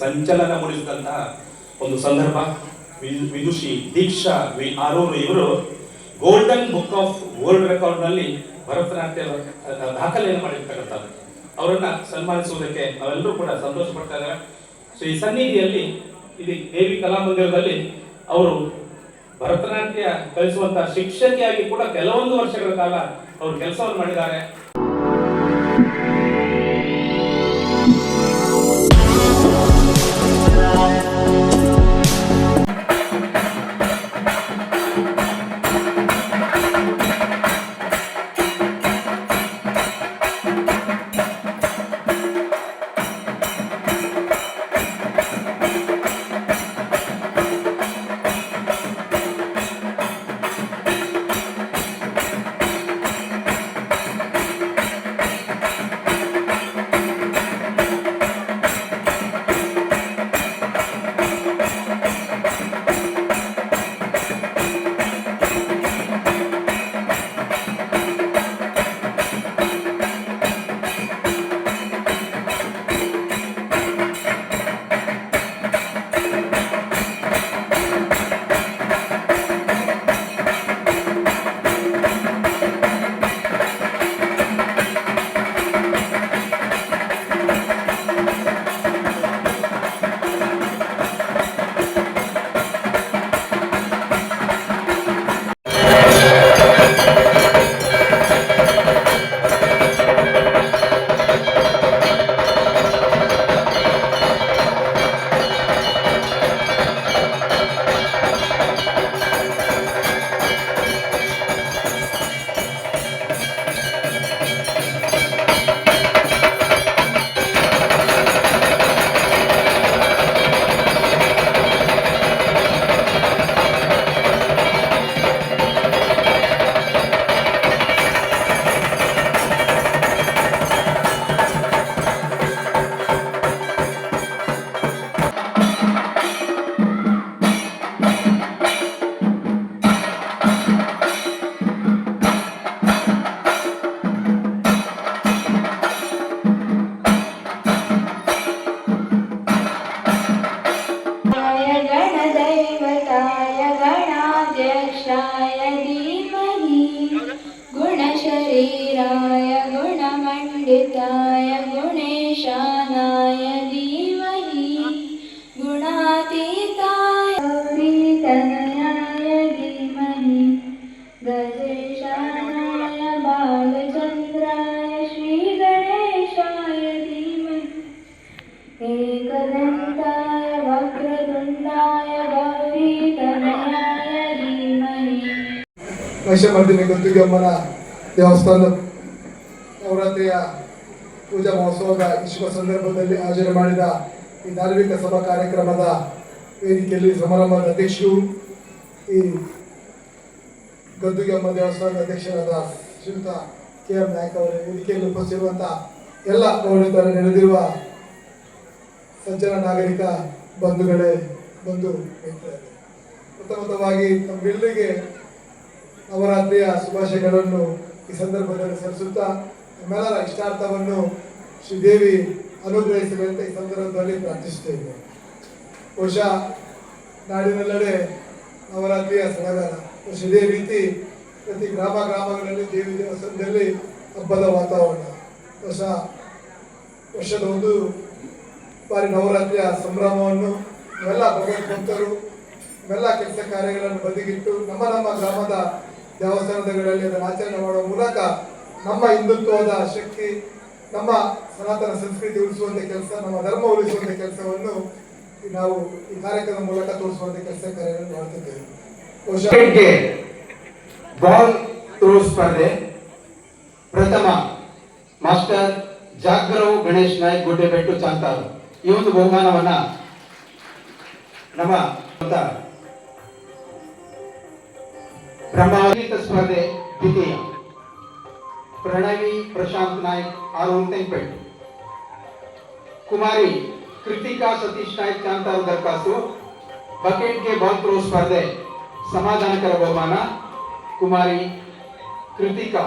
ಸಂಚಲನ ಮೂಡಿಸಿದಂತಹ ಒಂದು ಸಂದರ್ಭ. ವಿದುಷಿ, ದೀಕ್ಷಾ, ವಿ ಆರೂರು ಇವರು ಗೋಲ್ಡನ್ ಬುಕ್ ಆಫ್ ವರ್ಲ್ಡ್ ರೆಕಾರ್ಡ್ನಲ್ಲಿ ಭರತನಾಟ್ಯ ದಾಖಲೆಯನ್ನು ಮಾಡಿರ್ತಕ್ಕಂಥದ್ದು. ಅವರನ್ನ ಸನ್ಮಾನಿಸುವುದಕ್ಕೆ ನಾವೆಲ್ಲರೂ ಕೂಡ ಸಂತೋಷ ಪಡ್ತಾ ಇದ್ದಾರೆ ಸೊ ಈ ಸನ್ನಿಧಿಯಲ್ಲಿ, ಇಲ್ಲಿ ದೇವಿ ಕಲಾಮಂದಿರದಲ್ಲಿ ಅವರು ಭರತನಾಟ್ಯ ಕಲಿಸುವಂತಹ ಶಿಕ್ಷಕಿಯಾಗಿ ಕೂಡ ಕೆಲವೊಂದು ವರ್ಷಗಳ ಕಾಲ ಅವರು ಕೆಲಸವನ್ನು ಮಾಡಿದ್ದಾರೆ. गुणशरीराय गुणमण्डिताय गुणेशानाय धीमहि गुणातीताय गौरीतनयाय धीमहि गजेशानाय बालचन्द्राय श्रीगणेशाय धीमहि एकदन्ताय वक्रतुण्डाय गौरीतनयाय धीमहि ಮಹಿಷಮರ್ದಿನಿ ಗದ್ದುಗೆಮ್ಮನ ದೇವಸ್ಥಾನ ನವರಾತ್ರಿಯ ಪೂಜಾ ಮಹೋತ್ಸವದ ಶುಭ ಸಂದರ್ಭದಲ್ಲಿ ಆಯೋಜನೆ ಮಾಡಿದ ಈ ಧಾರ್ಮಿಕ ಸಭಾ ಕಾರ್ಯಕ್ರಮದ ವೇದಿಕೆಯಲ್ಲಿ ಸಮಾರಂಭದ ಅಧ್ಯಕ್ಷರು ಈ ಗದ್ದುಗೆಮ್ಮ ದೇವಸ್ಥಾನದ ಅಧ್ಯಕ್ಷರಾದ ಶ್ರೀಯುತ ಕೆ ಎಂ ನಾಯಕ್ ಅವರ. ವೇದಿಕೆಯಲ್ಲಿ ಎಲ್ಲ ಗೌರವಿತರ ನೆರೆದಿರುವ ಸಜ್ಜನ ನಾಗರಿಕ ಬಂಧುಗಳೇ, ಬಂಧು ಮಿತ್ರರೇ. ಪ್ರಥಮತವಾಗಿ ನಮ್ಮೆಲ್ಲರಿಗೆ ನವರಾತ್ರಿಯ ಶುಭಾಶಯಗಳನ್ನು ಈ ಸಂದರ್ಭದಲ್ಲಿ ಸಲ್ಲಿಸುತ್ತಾ ನಮ್ಮೆಲ್ಲರ ಇಷ್ಟಾರ್ಥವನ್ನು ಶ್ರೀದೇವಿ ಅನುಗ್ರಹಿಸಲಿ ಅಂತ ಈ ಸಂದರ್ಭದಲ್ಲಿ ಪ್ರಾರ್ಥಿಸುತ್ತೇವೆ ಬಹುಶಃ ನಾಡಿನೆಲ್ಲೆಡೆ ನವರಾತ್ರಿಯ ಸಡಗರ ಬಹುಶಃ ಇದೇ ರೀತಿ ಪ್ರತಿ ಗ್ರಾಮ ಗ್ರಾಮಗಳಲ್ಲಿ ದೇವಿ ದೇವಸ್ಥಾನದಲ್ಲಿ ಹಬ್ಬದ ವಾತಾವರಣ. ಹೊಸ ವರ್ಷದ ಒಂದು ಬಾರಿ ನವರಾತ್ರಿಯ ಸಂಭ್ರಮವನ್ನು ಇವೆಲ್ಲ ಭಗವತ್ ಭಕ್ತರು ಇವೆಲ್ಲ ಕೆಲಸ ಕಾರ್ಯಗಳನ್ನು ಬದಿಗಿಟ್ಟು ನಮ್ಮ ನಮ್ಮ ಗ್ರಾಮದ ದೇವಸ್ಥಾನಗಳಲ್ಲಿ ಅದನ್ನು ಆಚರಣೆ ಮಾಡುವ ಮೂಲಕ ನಮ್ಮ ಹಿಂದುತ್ವದ ಶಕ್ತಿ, ನಮ್ಮ ಸನಾತನ ಸಂಸ್ಕೃತಿ ಉಳಿಸುವಂತ ಕೆಲಸ, ನಮ್ಮ ಧರ್ಮ ಉಳಿಸುವಂತ ಕೆಲಸವನ್ನು ನಾವು ಈ ಕಾರ್ಯಕ್ರಮದ ಮೂಲಕ ತೋರಿಸುವಂತ ಕೆಲಸ ಕಾರ್ಯಗಳನ್ನು ಮಾಡುತ್ತಿದ್ದೇವೆ ಬಾಲ್ ಥ್ರೋ ಸ್ಪರ್ಧೆ. ಪ್ರಥಮ, ಮಾಸ್ಟರ್ ಜಾಗರವ್ ಗಣೇಶ್ ನಾಯಕ್ ಗುಡ್ಡೆಬೆಟ್ಟು ಚಾಂತಾರು ಈ ಒಂದು ಬಹುಮಾನವನ್ನ ನಮ್ಮ ಅಂತ ಬ್ರಹ್ಮಾವೀತ ಸ್ಪರ್ಧೆ ದ್ವಿತೀಯ. ಪ್ರಣವಿ ಪ್ರಶಾಂತ್ ನಾಯ್ಕ್ ಆರು ತೆಂಪೆಟ್ಟು ಕುಮಾರಿ ಕೃತಿಕಾ ಸತೀಶ್ ನಾಯ್ಕ್ ಚಾಂತಾರು ದರ್ಖಾಸ್ತು ಬಕೆಟ್ಗೆ ಬಾಲ್ ಥ್ರೋ ಸ್ಪರ್ಧೆ, ಸಮಾಧಾನಕರ ಬಹುಮಾನ. ಕುಮಾರಿ ಕೃತಿಕಾ.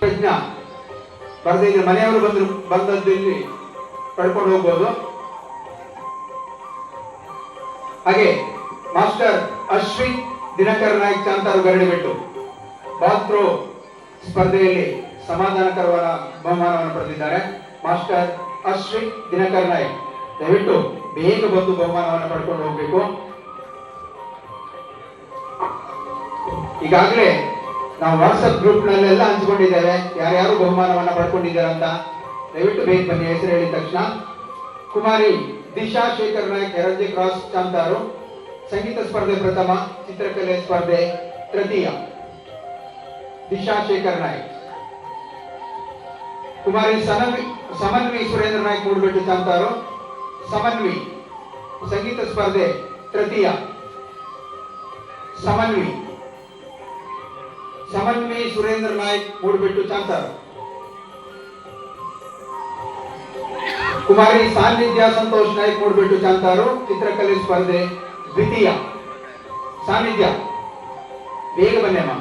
ಪ್ರಜ್ಞಾ. ಬರ್ದಿದ್ರೆ ಮನೆಯವರು ಬಂದ್ರು, ಬಂದದ್ದು ಇಲ್ಲಿ ಪಡ್ಕೊಂಡು ಹೋಗ್ಬೋದು. ಹಾಗೆ master Ashwin Dinakar Naik Chantaru Garadibittu ball throw ಸ್ಪರ್ಧೆಯಲ್ಲಿ ಸಮಾಧಾನಕರವಾದ ಬಹುಮಾನವನ್ನು ಪಡೆದಿದ್ದಾರೆ. ಮಾಸ್ಟರ್ ಅಶ್ವಿನ್ ದಿನಕರ್ ದಯವಿಟ್ಟು ಬೇಗ ಬಂದು ಬಹುಮಾನವನ್ನು ಪಡ್ಕೊಂಡು ಹೋಗ್ಬೇಕು. ಈಗಾಗಲೇ ನಾವು ವಾಟ್ಸಪ್ ಗ್ರೂಪ್ ನಲ್ಲೆಲ್ಲ ಹಂಚಿಕೊಂಡಿದ್ದೇವೆ. ಯಾರ್ಯಾರು ಬಹುಮಾನವನ್ನ ಪಡ್ಕೊಂಡಿದ್ದಾರೆ ಅಂತ ದಯವಿಟ್ಟು ಬೇಗ ಬನ್ನಿ, ಹೆಸರು ಹೇಳಿದ ತಕ್ಷಣ. ಕುಮಾರಿ ದಿಶಾ ಶೇಖರ್ ನಾಯಕ್ ಎರಡ್ಜಿ ಕ್ರಾಸ್ ಚಾಂತಾರು ಸಂಗೀತ ಸ್ಪರ್ಧೆ ಪ್ರಥಮ, ಚಿತ್ರಕಲೆ ಸ್ಪರ್ಧೆ ತೃತೀಯ. ದಿಶಾ ಶೇಖರ್ ನಾಯಕ್ ಕುಮಾರಿ ಸನವಿ ಸಮನ್ವಿ ಸುರೇಂದ್ರ ನಾಯಕ್ ಮೂಡ್ಬೆಟ್ಟು ಚಾಂತಾರು ಸಮನ್ವಿ ಸಂಗೀತ ಸ್ಪರ್ಧೆ ತೃತೀಯ ಸಮನ್ವಿ ಸಮನ್ವಿ ಸುರೇಂದ್ರ ನಾಯಕ್ ಮೂಡ್ಬಿಟ್ಟು ಚಾಂತಾರು ಕುಮಾರಿ ಸಾನ್ನಿಧ್ಯ ಸಂತೋಷ್ ನಾಯಕ್ ಮೂಡ್ಬಿಟ್ಟು ಚಾಂತಾರು ಚಿತ್ರಕಲೆ ಸ್ಪರ್ಧೆ ದ್ವಿತೀಯ ಸಾನ್ನಿಧ್ಯ ಬೇಗ ಬನ್ನಿಯಮ್ಮ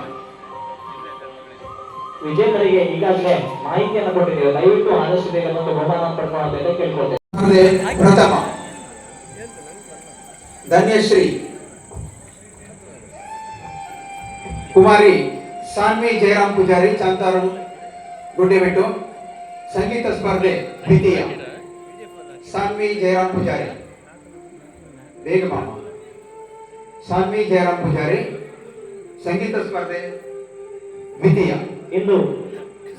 ವಿಜೇತರಿಗೆ ಈಗಾಗಲೇ ಮಾಹಿತಿಯನ್ನು ಕೊಟ್ಟಿದ್ದೇವೆ. ದಯವಿಟ್ಟು ಆದಷ್ಟು ಬೇಗ ಬಂದು ಬಹುಮಾನ ಪಡ್ಕೊಳ್ಳೋದಕ್ಕೆ ಕೇಳ್ಕೊಳ್ತೇವೆ. ಸ್ಪರ್ಧೆ ಪ್ರಥಮ ಧನ್ಯಶ್ರೀ ಕುಮಾರಿ ಸಾನ್ವಿ ಜಯರಾಮ್ ಪೂಜಾರಿ ಚಾಂತಾರು ಗುಡ್ಡೆಬೆಟ್ಟು ಸಂಗೀತ ಸ್ಪರ್ಧೆ ದ್ವಿತೀಯ. ಸಾನ್ವಿ ಜಯರಾಮ್ ಪೂಜಾರಿ. ಬೇಗ ಮಾಮ ಸಾನ್ವಿ ಜಯರಾಮ್ ಪೂಜಾರಿ, ಸಂಗೀತ ಸ್ಪರ್ಧೆ ದ್ವಿತೀಯ. ಇಂದು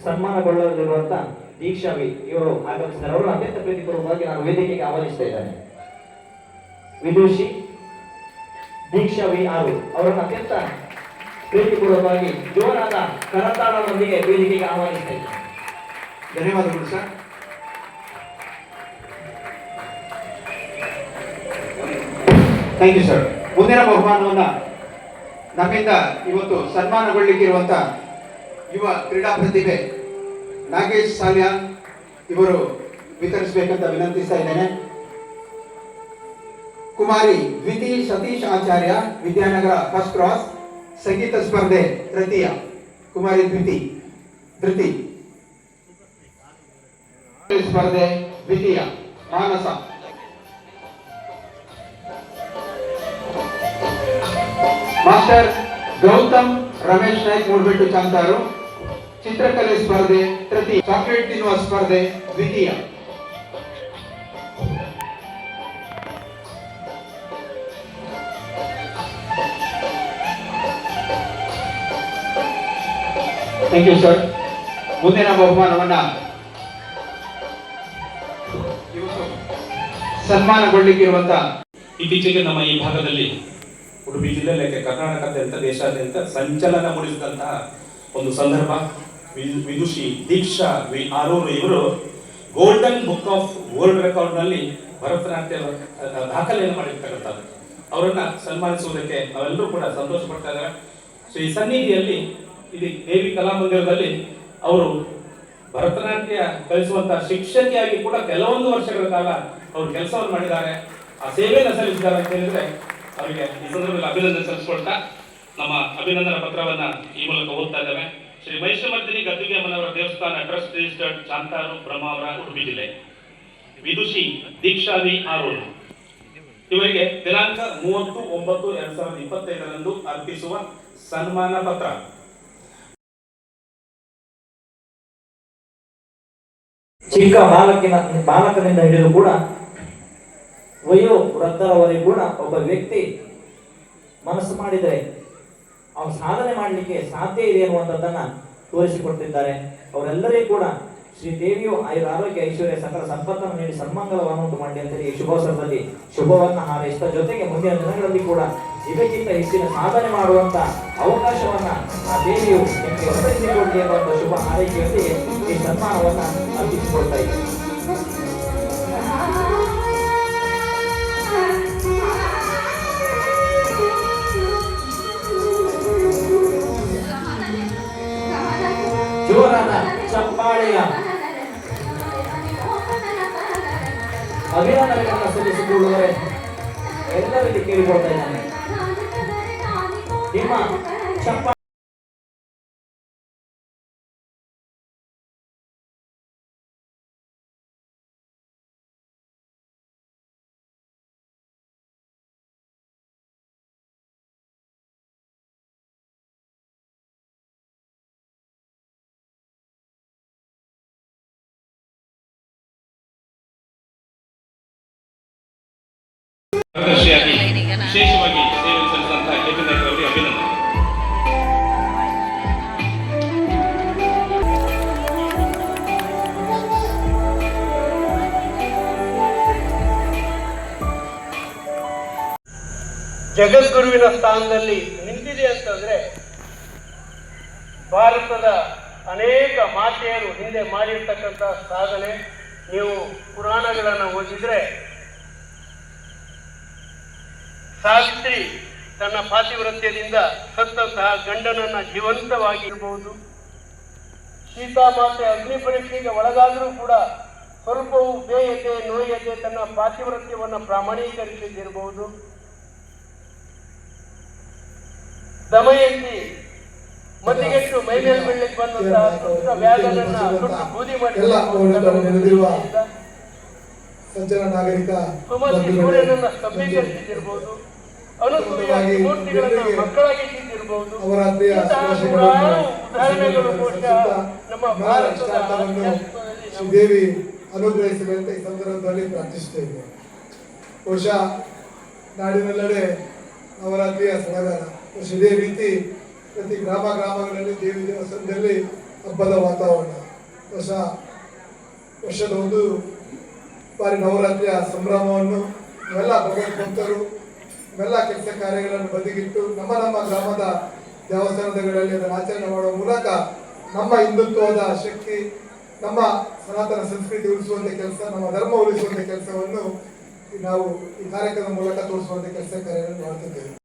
ಸನ್ಮಾನಗೊಳ್ಳಲಿರುವಂತ ದೀಕ್ಷಾವಿ ಇವರು ಆಗಮಿಸಿದ್ದಾರೆ. ಅವರು ಅತ್ಯಂತ ಪ್ರೀತಿಪೂರ್ವಕವಾಗಿ ನಾನು ವೇದಿಕೆಗೆ ಆಹ್ವಾನಿಸ್ತಾ ಇದ್ದಾರೆ ವಿದುಷಿ, ದೀಕ್ಷಾವಿ ಆರು ಅವರನ್ನು ಅತ್ಯಂತ ಪ್ರೀತಿಪೂರ್ವಕವಾಗಿ ಜೋರಾದ ಕರತಾಳದೊಂದಿಗೆ ವೇದಿಕೆಗೆ ಆಹ್ವಾನಿಸ್ತಾ ಇದ್ದಾರೆ ಧನ್ಯವಾದಗಳು ಸರ್. ಥ್ಯಾಂಕ್ ಯು ಸರ್ ಮುಂದಿನ ಬಹುಮಾನವನ್ನ ನಮ್ಮಿಂದ ಇವತ್ತು ಸನ್ಮಾನಗೊಳ್ಳಿಕ್ಕಿರುವಂತ ಯುವ ಕ್ರೀಡಾ ಪ್ರತಿಭೆ ನಾಗೇಶ್ ಸಾಲ್ಯಾನ್ ಇವರು ವಿತರಿಸಬೇಕಂತ ವಿನಂತಿಸ್ತಾ ಇದ್ದೇನೆ. ಕುಮಾರಿ ದ್ವಿತಿ ಸತೀಶ್ ಆಚಾರ್ಯ, ವಿದ್ಯಾನಗರ ಫಸ್ಟ್ ಕ್ರಾಸ್, ಸಂಗೀತ ಸ್ಪರ್ಧೆ ತೃತೀಯ. ಕುಮಾರಿ ದ್ವಿತಿ, ಧೃತಿ. ಸ್ಪರ್ಧೆ ದ್ವಿತೀಯ, ಮಾನಸ. ಮಾಸ್ಟರ್ ಗೌತಮ್ ರಮೇಶ್ ನಾಯ್ಕ್ ಮೂಡ್ಬಿಟ್ಟು ಚಾಂತಾರು. ಚಿತ್ರಕಲೆ ಸ್ಪರ್ಧೆ ತೃತೀಯ ಚಾಕ್ಲೇಟ್ ತಿನ್ನುವ ಸ್ಪರ್ಧೆ, ದ್ವಿತೀಯ. ಥ್ಯಾಂಕ್ ಯು ಸರ್ ಮುಂದಿನ ಬಹುಮಾನವನ್ನ ಸನ್ಮಾನಗೊಳ್ಳಿಕ್ಕಿರುವಂತ ಇತ್ತೀಚೆಗೆ ನಮ್ಮ ಈ ಭಾಗದಲ್ಲಿ ಉಡುಪಿ ಜಿಲ್ಲೆಯಲ್ಲಿ ಕರ್ನಾಟಕದಂತ ದೇಶಾದ್ಯಂತ ಸಂಚಲನ ಮೂಡಿಸಿದಂತಹ ಒಂದು ಸಂದರ್ಭ. ವಿದುಷಿ, ದೀಕ್ಷಾ, ವಿ ಆರೂರು ಇವರು ಗೋಲ್ಡನ್ ಬುಕ್ ಆಫ್ ವರ್ಲ್ಡ್ ರೆಕಾರ್ಡ್ನಲ್ಲಿ ಭರತನಾಟ್ಯ ದಾಖಲೆಯನ್ನು ಮಾಡಿರ್ತಕ್ಕಂಥದ್ದು. ಅವರನ್ನ ಸನ್ಮಾನಿಸುವುದಕ್ಕೆ ನಾವೆಲ್ಲರೂ ಕೂಡ ಸಂತೋಷ ಪಡ್ತಾ ಇದ್ದಾರೆ ಶ್ರೀ ಸನ್ನಿಧಿಯಲ್ಲಿ ಇಲ್ಲಿ ದೇವಿ ಕಲಾಮಂದಿರದಲ್ಲಿ ಅವರು ಭರತನಾಟ್ಯ ಕಲಿಸುವಂತಹ ಶಿಕ್ಷಕಿಯಾಗಿ ಕೂಡ ಕೆಲವೊಂದು ವರ್ಷಗಳ ಕಾಲ ಅವರು ಕೆಲಸವನ್ನು ಮಾಡಿದ್ದಾರೆ. ಆ ಸೇವೆಯನ್ನು ಸಲ್ಲಿಸಿದ್ದಾರೆ ಅಂತ ಹೇಳಿದ್ರೆ ಅವರಿಗೆ ಈ ಸಂದರ್ಭದಲ್ಲಿ ಅಭಿನಂದನೆ ಸಲ್ಲಿಸ್ಕೊಳ್ತಾ ನಮ್ಮ ಅಭಿನಂದನಾ ಪತ್ರವನ್ನ ಈ ಮೂಲಕ ಓದ್ತಾ ಇದ್ದೇವೆ. ಶ್ರೀ ಮಹಿಷಮರ್ದಿನಿ ಗದ್ದುಗೆ ಅಮ್ಮನವರ ದೇವಸ್ಥಾನ ಟ್ರಸ್ಟ್ ರಿಜಿಸ್ಟರ್ಡ್ ಚಾಂತಾರು ಬ್ರಹ್ಮಾವರ ಉಡುಪಿ ಜಿಲ್ಲೆ. ವಿದುಷಿ ದೀಕ್ಷಾವಿ ಆರೋಲ್ ಇವರಿಗೆ ದಿನಾಂಕ ಮೂವತ್ತು ಒಂಬತ್ತು ಎರಡ್ ಸಾವಿರದ ಇಪ್ಪತ್ತೈದರಂದು ಅರ್ಪಿಸುವ ಸನ್ಮಾನ ಪತ್ರ. ಚಿಕ್ಕ ಬಾಲಕಿನ ಬಾಲಕನಿಂದ ಹಿಡಿದು ಕೂಡ ವಯೋ ವೃದ್ಧರವರೆಗೂ ಕೂಡ ಒಬ್ಬ ವ್ಯಕ್ತಿ ಮನಸ್ಸು ಮಾಡಿದರೆ ಅವನು ಸಾಧನೆ ಮಾಡಲಿಕ್ಕೆ ಸಾಧ್ಯ ಇದೆ ಅನ್ನುವಂಥದ್ದನ್ನ ತೋರಿಸಿಕೊಡ್ತಿದ್ದಾರೆ. ಅವರೆಲ್ಲರಿಗೂ ಕೂಡ ಶ್ರೀ ದೇವಿಯು ಆಯುರ ಆರೋಗ್ಯ ಐಶ್ವರ್ಯ ಸಕಲ ಸಂಪತ್ತನ್ನು ನೀಡಿ ಸನ್ಮಂಗಲವನ್ನು ಉಂಟು ಮಾಡಿ ಅಂತ ಹೇಳಿ ಈ ಶುಭೋತ್ಸವದಲ್ಲಿ ಶುಭವನ್ನ ಹಾರೈಸಿದ ಜೊತೆಗೆ ಮುಂದಿನ ದಿನಗಳಲ್ಲಿ ಕೂಡ ಇದಕ್ಕಿಂತ ಹೆಚ್ಚಿನ ಸಾಧನೆ ಮಾಡುವಂತ ಅವಕಾಶವನ್ನ ಆ ದೇವಿಯು ನಿಮಗೆ ಒದಗಿಸಿಕೊಡಲಿ ಶುಭ ಹಾರೈಕೆಯೊಂದಿಗೆ ಈ ಸನ್ಮಾನವನ್ನ ಅರ್ಪಿಸಿಕೊಳ್ತಾ ಇದ್ದೇನೆ. Sampai Maggie？ಜಗದ್ಗುರುವಿನ ಸ್ಥಾನದಲ್ಲಿ ನಿಂತಿದೆ ಅಂತಂದ್ರೆ ಭಾರತದ ಅನೇಕ ಮಾತೆಯರು ಹಿಂದೆ ಮಾಡಿರ್ತಕ್ಕಂಥ ಸಾಧನೆ. ನೀವು ಪುರಾಣಗಳನ್ನು ಓದಿದ್ರೆ ಸಾವಿತ್ರಿ ತನ್ನ ಪಾತಿವ್ರತ್ಯದಿಂದ ಸತ್ತಂತಹ ಗಂಡನನ್ನ ಜೀವಂತವಾಗಿರಬಹುದು ಸೀತಾಮಾತೆ ಅಗ್ನಿ ಪರೀಕ್ಷೆಗೆ ಒಳಗಾದರೂ ಕೂಡ ಸ್ವಲ್ಪವೂ ಬೇಯತೆ ನೋಯತೆ ತನ್ನ ಪಾತಿವ್ರತ್ಯವನ್ನು ಪ್ರಾಮಾಣೀಕರಿಸಿದಿರಬಹುದು ದಮಯಂತಿ ಮೈ ಮೈಮೇಲ್ ಬೀಳಲಿಕ್ಕೆ ಬಂದಂತಹ ವ್ಯಾಧನನ್ನ ಸುಟ್ಟು ಬೂದಿ ಮಾಡಿ ಸಜ್ಜನ ನಾಗರಿಕ ಇಷ್ಟಾರ್ಥವನ್ನು ಇತಿಹಾಸದಲ್ಲಿ ನಾವು ಶ್ರೀದೇವಿ ಅಂತ ಈ ಸಂದರ್ಭದಲ್ಲಿ ಪ್ರಾರ್ಥಿಸುತ್ತೇವೆ. ಬಹುಶಃ ನಾಡಿನೆಲ್ಲೆಡೆ ನವರಾತ್ರಿಯ ಸಡಗರ. ಬಹುಶಃ ಇದೇ ರೀತಿ ಪ್ರತಿ ಗ್ರಾಮ ಗ್ರಾಮಗಳಲ್ಲಿ ದೇವಿ ದೇವಸ್ಥಾನದಲ್ಲಿ ಹಬ್ಬದ ವಾತಾವರಣ. ಹೊಸ ವರ್ಷದ ಒಂದು ಬಾರಿ ನವರಾತ್ರಿಯ ಸಂಭ್ರಮವನ್ನು ಎಲ್ಲ ಭಗವದ್ಭಕ್ತರು ಇವೆಲ್ಲ ಕೆಲಸ ಕಾರ್ಯಗಳನ್ನು ಬದಿಗಿಟ್ಟು ನಮ್ಮ ನಮ್ಮ ಗ್ರಾಮದ ದೇವಸ್ಥಾನಗಳಲ್ಲಿ ಅದನ್ನು ಆಚರಣೆ ಮಾಡುವ ಮೂಲಕ ನಮ್ಮ ಹಿಂದುತ್ವದ ಶಕ್ತಿ, ನಮ್ಮ ಸನಾತನ ಸಂಸ್ಕೃತಿ ಉಳಿಸುವಂಥ ಕೆಲಸ, ನಮ್ಮ ಧರ್ಮ ಉಳಿಸುವಂತ ಕೆಲಸವನ್ನು ನಾವು ಈ ಕಾರ್ಯಕ್ರಮದ ಮೂಲಕ ತೋರಿಸುವಂತ ಕೆಲಸ ಕಾರ್ಯಗಳನ್ನು ಮಾಡ್ತಿದ್ದೇವೆ